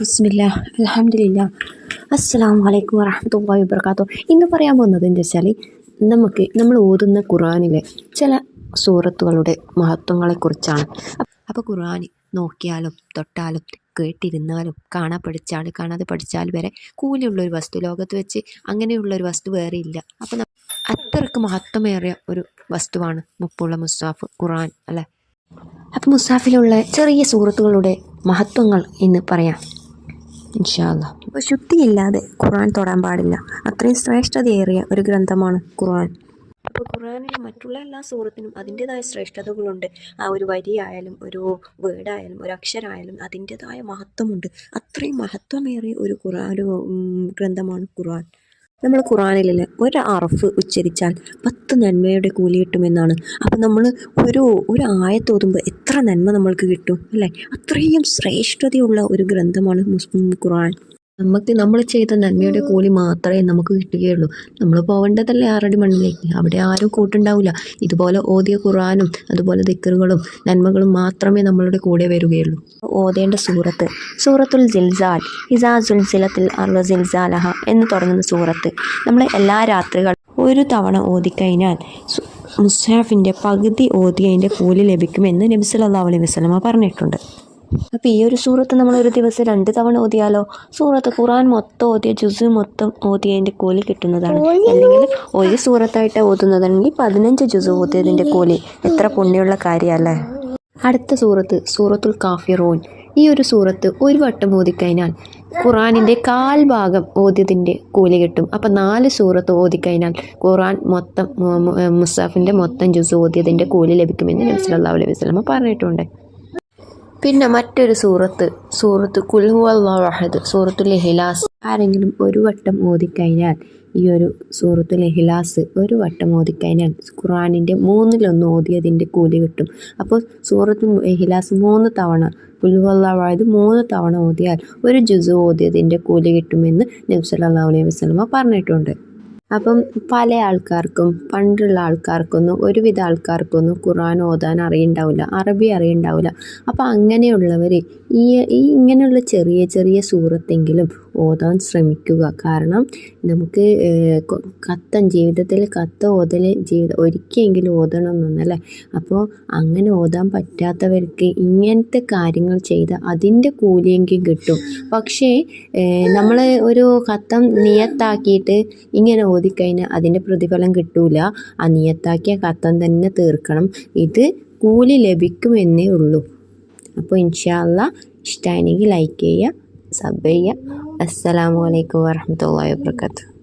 ബിസ്മില്ല അലഹമില്ല അസ്സാം വലൈക്കും വരഹമുല്ലാ വബർക്കാത്തു ഇന്ന് പറയാൻ പോകുന്നത് എന്താ വെച്ചാൽ നമുക്ക് നമ്മൾ ഓതുന്ന ഖുറാനിലെ ചില സൂറത്തുകളുടെ മഹത്വങ്ങളെക്കുറിച്ചാണ്. അപ്പോൾ ഖുർആൻ നോക്കിയാലും തൊട്ടാലും കേട്ടിരുന്നാലും കാണാൻ പഠിച്ചാൽ കാണാതെ പഠിച്ചാൽ വരെ കൂലിയുള്ള ഒരു വസ്തു ലോകത്ത് വെച്ച് അങ്ങനെയുള്ളൊരു വസ്തു വേറെ ഇല്ല. അപ്പോൾ അത്രയ്ക്ക് മഹത്വമേറിയ ഒരു വസ്തുവാണ് മുപ്പുള്ള മുസ്താഫ് ഖുറാൻ അല്ലേ? അപ്പോൾ മുസാഫിലുള്ള ചെറിയ സൂറത്തുകളുടെ മഹത്വങ്ങൾ എന്ന് പറയാം. ഇൻഷാല്ല അപ്പോൾ ശുദ്ധിയില്ലാതെ ഖുർആൻ തൊടാൻ പാടില്ല. അത്രയും ശ്രേഷ്ഠതയേറിയ ഒരു ഗ്രന്ഥമാണ് ഖുർആൻ. അപ്പോൾ ഖുർആനിൽ മറ്റുള്ള എല്ലാ സൂറത്തിനും അതിന്റെതായ ശ്രേഷ്ഠതകളുണ്ട്. ആ ഒരു വരിയായാലും ഒരു വേർഡായാലും ഒരു അക്ഷരമായാലും അതിന്റെതായ മഹത്വമുണ്ട്. അത്രയും മഹത്വമേറിയ ഒരു ഖുർആൻ ഒരു ഗ്രന്ഥമാണ് ഖുർആൻ. നമ്മൾ ഖുറാനിലെ ഒരു അറഫ് ഉച്ചരിച്ചാൽ പത്ത് നന്മയുടെ കൂലി കിട്ടുമെന്നാണ്. അപ്പം നമ്മൾ ഒരു ഒരു ആയത്തോതുമ്പോൾ എത്ര നന്മ നമ്മൾക്ക് കിട്ടും അല്ലേ? അത്രയും ശ്രേഷ്ഠതയുള്ള ഒരു ഗ്രന്ഥമാണ് മുസ്ലിം ഖുറാൻ നമുക്ക് നമ്മൾ ചെയ്ത നന്മയുടെ കൂലി മാത്രമേ നമുക്ക് കിട്ടുകയുള്ളൂ. നമ്മൾ പോകേണ്ടതല്ലേ ആറടി മണ്ണിലേക്ക്? അവിടെ ആരും കൂട്ടുണ്ടാവില്ല ഇതുപോലെ ഓതിയ ഖുറാനും അതുപോലെ ദിക്കറുകളും നന്മകളും മാത്രമേ നമ്മളുടെ കൂടെ വരികയുള്ളൂ. ഓതേണ്ട സൂറത്ത്. സൂറത്തുൽ ജിൽസാൽ ഇസാ സുൽസിലത്തിൽ അർവ ജിൽസാലഹ എന്ന് തുടങ്ങുന്ന സൂറത്ത്. നമ്മൾ എല്ലാ രാത്രികളും ഒരു തവണ ഓതിക്കഴിഞ്ഞാൽ മുസ്ഹാഫിന്റെ പകുതി ഓതിയതിന്റെ കൂലി ലഭിക്കുമെന്ന് നബി സല്ലല്ലാഹു അലൈഹി വസല്ലമ പറഞ്ഞിട്ടുണ്ട്. അപ്പോൾ ഈ ഒരു സൂറത്ത് നമ്മൾ ഒരു ദിവസം രണ്ട് തവണ ഓതിയാലോ? സൂറത്ത് ഖുറാൻ മൊത്തം ഓതിയ ജുസ് മൊത്തം ഓതിയതിന്റെ കൂലി കിട്ടുന്നതാണ്. അല്ലെങ്കിൽ ഒരു സൂറത്തായിട്ട് ഓതുന്നതാണെങ്കിൽ പതിനഞ്ച് ജുസ് ഓതിയതിന്റെ കൂലി. എത്ര പുണ്യമുള്ള കാര്യമല്ലേ അടുത്ത സൂറത്ത് സൂറത്തുൽ കാഫിറൂൻ. ഈ ഒരു സൂറത്ത് ഒരു വട്ടം ഓതിക്കഴിഞ്ഞാൽ ഖുറാനിന്റെ കാൽ ഭാഗം ഓതിയതിന്റെ കൂലി കിട്ടും. അപ്പം നാല് സൂറത്ത് ഓതിക്കഴിഞ്ഞാൽ ഖുറാൻ മൊത്തം മുസാഫിന്റെ മൊത്തം ജുസ് ഓതിയതിന്റെ കൂലി ലഭിക്കുമെന്ന് നബി സല്ലല്ലാഹു അലൈഹി വസ്ലമ പറഞ്ഞിട്ടുണ്ട്. പിന്നെ മറ്റൊരു സൂറത്ത് സൂറത്ത് കുൽഹു അള്ളാഹദ് സൂറത്തുൽ ഇഹ്ലാസ് ആരെങ്കിലും ഒരു വട്ടം ഓതിക്കഴിഞ്ഞാൽ ഈ ഒരു സൂറത്തുൽ ഇഹ്ലാസ് ഒരു വട്ടം ഓതിക്കഴിഞ്ഞാൽ ഖുറാനിന്റെ മൂന്നിലൊന്ന് ഓതിയതിന്റെ കൂലി കിട്ടും. അപ്പോൾ സൂറത്തുൽ ഇഹ്ലാസ് മൂന്ന് തവണ കുൽഹു അള്ളാഹദ് മൂന്ന് തവണ ഓതിയാൽ ഒരു ജുസു ഓതിയതിന്റെ കൂലി കിട്ടുമെന്ന് നബി സല്ലല്ലാഹു അലൈഹി വസല്ലമ പറഞ്ഞിട്ടുണ്ട്. അപ്പം പല ആൾക്കാർക്കും പണ്ടുള്ള ആൾക്കാർക്കൊന്നും ഒരുവിധ ആൾക്കാർക്കൊന്നും ഖുർആൻ ഓതാൻ അറിയണ്ടാവില്ല അറബി അറിയണ്ടാവില്ല. അപ്പം അങ്ങനെയുള്ളവർ ഈ ഈ ഇങ്ങനെയുള്ള ചെറിയ ചെറിയ സൂറത്തെങ്കിലും ഓതാൻ ശ്രമിക്കുക. കാരണം നമുക്ക് കത്തൻ കത്തം ജീവിതത്തിൽ കത്ത് ഓതൽ ജീവിത ഒരിക്കലെങ്കിലും ഓതണം എന്നല്ലേ അപ്പോൾ അങ്ങനെ ഓതാൻ പറ്റാത്തവർക്ക് ഇങ്ങനത്തെ കാര്യങ്ങൾ ചെയ്ത് അതിന്റെ കൂലിയെങ്കിലും കിട്ടും. പക്ഷേ നമ്മൾ ഒരു കത്തം നിയത്താക്കിയിട്ട് ഇങ്ങനെ ഓതിക്കഴിഞ്ഞാൽ അതിന്റെ പ്രതിഫലം കിട്ടൂല. ആ നിയത്താക്കിയ കത്തം തന്നെ തീർക്കണം. ഇത് കൂലി ലഭിക്കുമെന്നേ ഉള്ളൂ. അപ്പോൾ ഇൻഷാല്ല ഇഷ്ടമാണെങ്കിൽ ലൈക്ക് ചെയ്യുക. സബ് ചെയ്യുക അസ്സലാമു അലൈക്കും വറഹമത്തല്ലാ വാബർക്കാത്തു